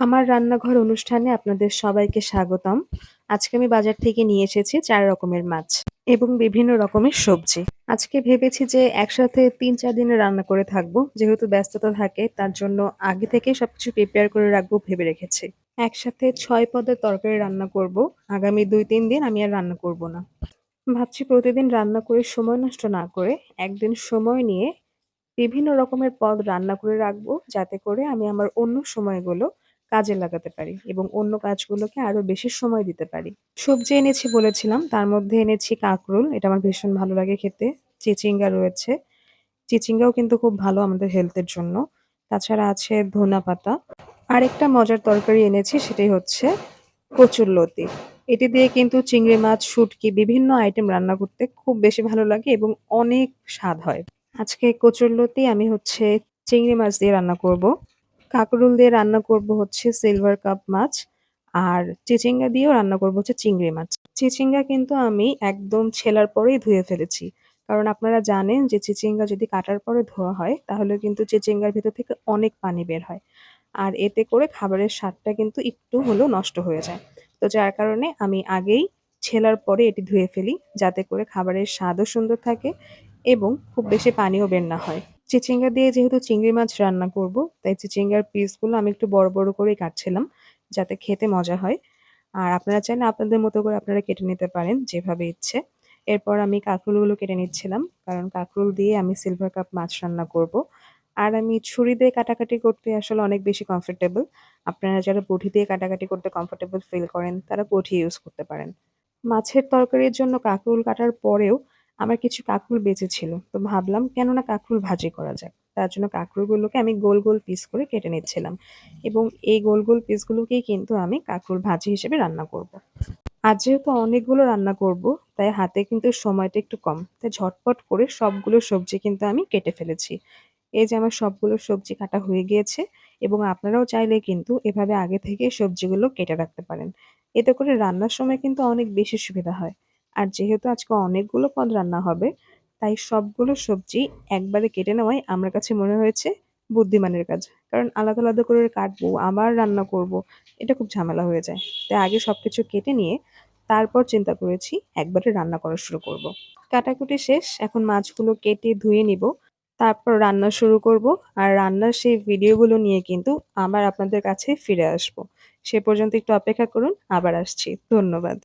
আমার রান্নাঘর অনুষ্ঠানে আপনাদের সবাইকে স্বাগতম। আজকে আমি বাজার থেকে নিয়ে এসেছি চার রকমের মাছ এবং বিভিন্ন রকমের সবজি। আজকে ভেবেছি যে একসাথে ৩-৪ দিনের রান্না করে থাকব। যেহেতু ব্যস্ততা থাকে, তার জন্য আগে থেকেই সবকিছু প্রিপেয়ার করে রাখব ভেবে রেখেছি। একসাথে ছয় পদের তরকারি রান্না করব। আগামী ২-৩ দিন আমি আর রান্না করব না। ভাবছি প্রতিদিন রান্না করে সময় নষ্ট না করে একদিন সময় নিয়ে বিভিন্ন রকমের পদ রান্না করে রাখব যাতে করে আমি আমার অন্য সময়গুলো কাজে লাগাতে পারি এবং অন্য কাজগুলোকে আরও বেশি সময় দিতে পারি। সবজি এনেছি বলেছিলাম তার মধ্যে এনেছি কাঁকরোল এটা আমার ভীষণ ভালো লাগে খেতে। চিচিঙ্গা রয়েছে। চিচিঙ্গাও কিন্তু খুব ভালো আমাদের হেলথের জন্য। তাছাড়া আছে ধনেপাতা। আরেকটা মজার তরকারি এনেছি সেটাই হচ্ছে কচুরলতি। এটি দিয়ে কিন্তু চিংড়ি মাছ, শুটকি বিভিন্ন আইটেম রান্না করতে খুব বেশি ভালো লাগে এবং অনেক স্বাদ হয়। আজকে কচুরলতি আমি হচ্ছে চিংড়ি মাছ দিয়ে রান্না করব। কাঁকরোল দিয়ে রান্না করব হচ্ছে সিলভার কাপ মাছ, আর চিচিঙ্গা দিয়েও রান্না করব হচ্ছে চিংড়ি মাছ। চিচিঙ্গা কিন্তু আমি একদম ছেলার পরেই ধুয়ে ফেলেছি। কারণ আপনারা জানেন যে চিচিঙ্গা যদি কাটার পরে ধোয়া হয়, তাহলে কিন্তু চিচিঙ্গার ভিতর থেকে অনেক পানি বের হয়। আর এতে করে খাবারের স্বাদটা কিন্তু একটু হলেও নষ্ট হয়ে যায়। তো যার কারণে আমি আগেই ছেলার পরে এটি ধুয়ে ফেলি, যাতে করে খাবারের স্বাদও সুন্দর থাকে এবং খুব বেশি পানিও বের না হয়। চিচিঙ্গা দিয়ে যেহেতু চিংড়ি মাছ রান্না করব, তাই চিচিঙ্গার পিসগুলো আমি একটু বড় বড় করেই কাটছিলাম, যাতে খেতে মজা হয়। আর আপনারা চাইলে আপনাদের মতো করে আপনারা কেটে নিতে পারেন যেভাবে ইচ্ছে। এরপর আমি কাঁকরোলগুলো কেটে নিচ্ছিলাম, কারণ কাঁকরোল দিয়ে আমি সিলভার কাপ মাছ রান্না করব। আর আমি ছুরি দিয়ে কাটাকাটি করতে আসলে অনেক বেশি কমফোর্টেবল আপনারা যারা বটি দিয়ে কাটাকাটি করতে কমফোর্টেবল ফিল করেন, তারা বটি ইউজ করতে পারেন। মাছের তরকারির জন্য কাঁকরোল কাটার পরেও আমার কিছু কাঁকরোল বেঁচে ছিল, তো ভাবলাম কেন না কাঁকরোল ভাজি করা যাক। তার জন্য কাঁকরোলগুলোকে আমি গোল গোল পিস করে কেটে নিচ্ছিলাম এবং এই গোল গোল পিসগুলোকেই কিন্তু আমি কাঁকরোল ভাজি হিসেবে রান্না করব। আজ যেহেতু অনেকগুলো রান্না করব, তাই হাতে কিন্তু সময়টা একটু কম, তাই ঝটপট করে সবগুলো সবজি কিন্তু আমি কেটে ফেলেছি। এই যে আমার সবগুলো সবজি কাটা হয়ে গিয়েছে এবং আপনারাও চাইলে কিন্তু এভাবে আগে থেকে সবজিগুলো কেটে রাখতে পারেন। এতে করে রান্নার সময় কিন্তু অনেক বেশি সুবিধা হয়। আর যেহেতু আজকে অনেকগুলো পদ রান্না হবে, তাই সবগুলো সবজি একবারে কেটে নেওয়াই আমার কাছে মনে হয়েছে বুদ্ধিমানের কাজ। কারণ আলাদা আলাদা করে কাটবো, আবার রান্না করব, এটা খুব ঝামেলা হয়ে যায়। তাই আগে সব কিছু কেটে নিয়ে তারপর চিন্তা করেছি একবারে রান্না করা শুরু করব। কাটাকুটি শেষ, এখন মাছগুলো কেটে ধুয়ে নিব, তারপর রান্না শুরু করব। আর রান্নার সেই ভিডিওগুলো নিয়ে কিন্তু আবার আপনাদের কাছে ফিরে আসব। সে পর্যন্ত একটু অপেক্ষা করুন, আবার আসছি। ধন্যবাদ।